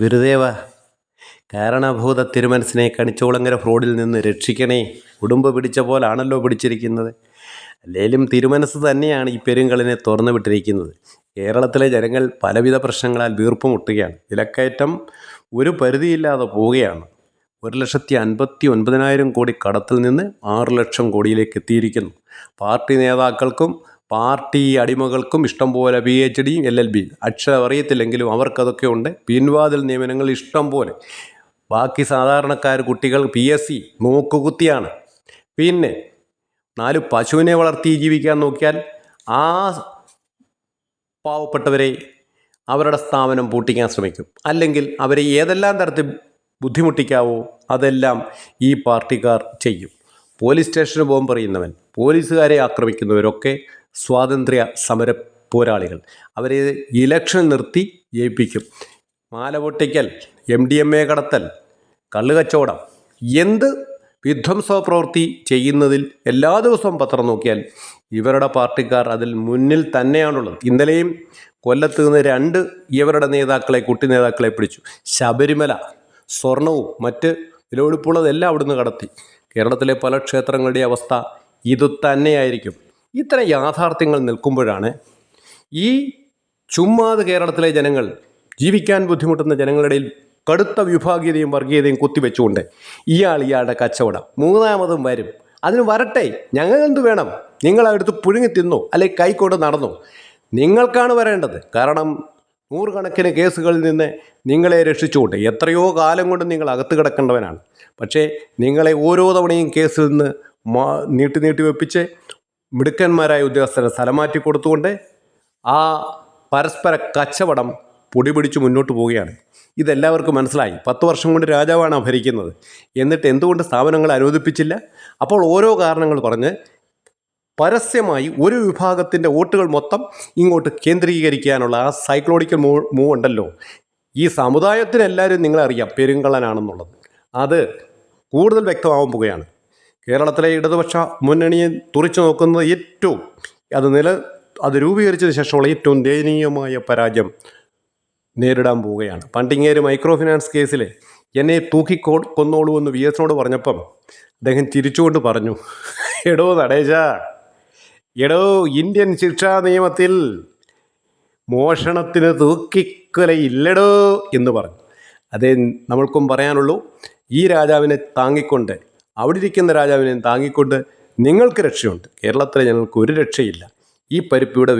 ഗുരുദേവ കാരണഭൂത തിരുമനസിനെ കണിച്ചോളങ്ങര ഫ്രോഡിൽ നിന്ന് രക്ഷിക്കണേ. ഉടുമ്പ് പിടിച്ച പോലാണല്ലോ പിടിച്ചിരിക്കുന്നത്. അല്ലേലും തിരുമനസ് തന്നെയാണ് ഈ പെരുങ്കളിനെ തുറന്നു വിട്ടിരിക്കുന്നത്. കേരളത്തിലെ ജനങ്ങൾ പലവിധ പ്രശ്നങ്ങളാൽ വീർപ്പ് മുട്ടുകയാണ്. വിലക്കയറ്റം ഒരു പരിധിയില്ലാതെ പോവുകയാണ്. ഒരു ലക്ഷത്തി അൻപത്തി ഒൻപതിനായിരം കോടി കടത്തിൽ നിന്ന് ആറ് ലക്ഷം കോടിയിലേക്ക് എത്തിയിരിക്കുന്നു. പാർട്ടി നേതാക്കൾക്കും പാർട്ടി അടിമകൾക്കും ഇഷ്ടം പോലെ പി എച്ച് ഡിയും എൽ എൽ ബി അക്ഷരം അറിയത്തില്ലെങ്കിലും അവർക്കതൊക്കെ ഉണ്ട്. പിൻവാതിൽ നിയമനങ്ങൾ ഇഷ്ടം പോലെ. ബാക്കി സാധാരണക്കാർ കുട്ടികൾ പി എസ് സി മൂക്കുകുത്തിയാണ്. പിന്നെ നാല് പശുവിനെ വളർത്തി ജീവിക്കാൻ നോക്കിയാൽ ആ പാവപ്പെട്ടവരെ അവരുടെ സ്ഥാപനം പൂട്ടിക്കാൻ ശ്രമിക്കും. അല്ലെങ്കിൽ അവരെ ഏതെല്ലാം തരത്തിൽ ബുദ്ധിമുട്ടിക്കാവോ അതെല്ലാം ഈ പാർട്ടിക്കാർ ചെയ്യും. പോലീസ് സ്റ്റേഷന് പോകുമ്പോൾ പറയുന്നവൻ പോലീസുകാരെ ആക്രമിക്കുന്നവരൊക്കെ സ്വാതന്ത്ര്യ സമര പോരാളികൾ. അവരെ ഇലക്ഷൻ നിർത്തി ജയിപ്പിക്കും. മാല പൊട്ടിക്കൽ എം ഡി എം എ കടത്തൽ കള്ളുകച്ചവടം. എന്ത് വിധ്വംസ പ്രവൃത്തി ചെയ്യുന്നതിൽ എല്ലാ ദിവസവും പത്രം നോക്കിയാൽ ഇവരുടെ പാർട്ടിക്കാർ അതിൽ മുന്നിൽ തന്നെയാണുള്ളത്. ഇന്നലെയും കൊല്ലത്ത് നിന്ന് രണ്ട് ഇവരുടെ നേതാക്കളെ കുട്ടി നേതാക്കളെ പിടിച്ചു. ശബരിമല സ്വർണവും മറ്റ് വിലവെടുപ്പുള്ളതെല്ലാം അവിടുന്ന് കടത്തി. കേരളത്തിലെ പല ക്ഷേത്രങ്ങളുടെ അവസ്ഥ ഇത് തന്നെയായിരിക്കും. ഇത്തരം യാഥാർത്ഥ്യങ്ങൾ നിൽക്കുമ്പോഴാണ് ഈ ചുമ്മാതെ കേരളത്തിലെ ജനങ്ങൾ ജീവിക്കാൻ ബുദ്ധിമുട്ടുന്ന ജനങ്ങളുടെ കടുത്ത വിഭാഗീയതയും വർഗീയതയും കുത്തിവെച്ചുകൊണ്ട് ഇയാൾ ഇയാളുടെ കച്ചവടം. മൂന്നാമതും വരും. അതിന് വരട്ടെ. ഞങ്ങൾ എന്ത് വേണം? നിങ്ങൾ അടുത്ത് പുഴുങ്ങി തിന്നോ? അല്ലെങ്കിൽ കൈക്കൊണ്ട് നടന്നോ? നിങ്ങൾക്കാണ് വരേണ്ടത്. കാരണം നൂറുകണക്കിന് കേസുകളിൽ നിന്ന് നിങ്ങളെ രക്ഷിച്ചുകൊണ്ട് എത്രയോ കാലം കൊണ്ട് നിങ്ങൾ അകത്ത് കിടക്കേണ്ടവനാണ്. പക്ഷേ നിങ്ങളെ ഓരോ തവണയും കേസിൽ നിന്ന് നീട്ടി നീട്ടി വെപ്പിച്ച് മിടുക്കന്മാരായ ഉദ്യോഗസ്ഥരെ സ്ഥലം മാറ്റി കൊടുത്തുകൊണ്ട് ആ പരസ്പര കച്ചവടം പൊടി പിടിച്ച് മുന്നോട്ട് പോവുകയാണ്. ഇതെല്ലാവർക്കും മനസ്സിലായി. പത്ത് വർഷം കൊണ്ട് രാജാവാണ് ഭരിക്കുന്നത്. എന്നിട്ട് എന്തുകൊണ്ട് സ്ഥാപനങ്ങൾ അനുവദിപ്പിച്ചില്ല? അപ്പോൾ ഓരോ കാരണങ്ങൾ പറഞ്ഞ് പരസ്യമായി ഒരു വിഭാഗത്തിന്റെ വോട്ടുകൾ മൊത്തം ഇങ്ങോട്ട് കേന്ദ്രീകരിക്കാനുള്ള ആ സൈക്ലോണിക്കൽ മൂ മൂവ് ഉണ്ടല്ലോ. ഈ സമുദായത്തിനെല്ലാവരും നിങ്ങളറിയാം പെരുങ്കള്ളനാണെന്നുള്ളത്. അത് കൂടുതൽ വ്യക്തമാവാൻ കേരളത്തിലെ ഇടതുപക്ഷ മുന്നണിയെ തുറിച്ചു നോക്കുന്നത് ഏറ്റവും അത് നില അത് രൂപീകരിച്ചതിന് ശേഷമുള്ള ഏറ്റവും ദയനീയമായ പരാജയം നേരിടാൻ പോവുകയാണ്. പണ്ടിങ്ങേര് മൈക്രോ ഫിനാൻസ് കേസിൽ എന്നെ തൂക്കിക്കോ കൊന്നോളൂ എന്ന് വി എസിനോട് പറഞ്ഞപ്പം അദ്ദേഹം ചിരിച്ചുകൊണ്ട് പറഞ്ഞു എടോ നടേജ എടോ ഇന്ത്യൻ ശിക്ഷാ നിയമത്തിൽ മോഷണത്തിന് തൂക്കിക്കൊലയില്ലടോ എന്ന് പറഞ്ഞു. അതേ നമ്മൾക്കും പറയാനുള്ളൂ ഈ രാജാവിനെ താങ്ങിക്കൊണ്ട് അവിടെ ഇരിക്കുന്ന രാജാവിനെയും താങ്ങിക്കൊണ്ട് നിങ്ങൾക്ക് രക്ഷയുണ്ട്. കേരളത്തിലെ ഞങ്ങൾക്ക് ഒരു രക്ഷയില്ല. ഈ പരിപ്പിയുടെ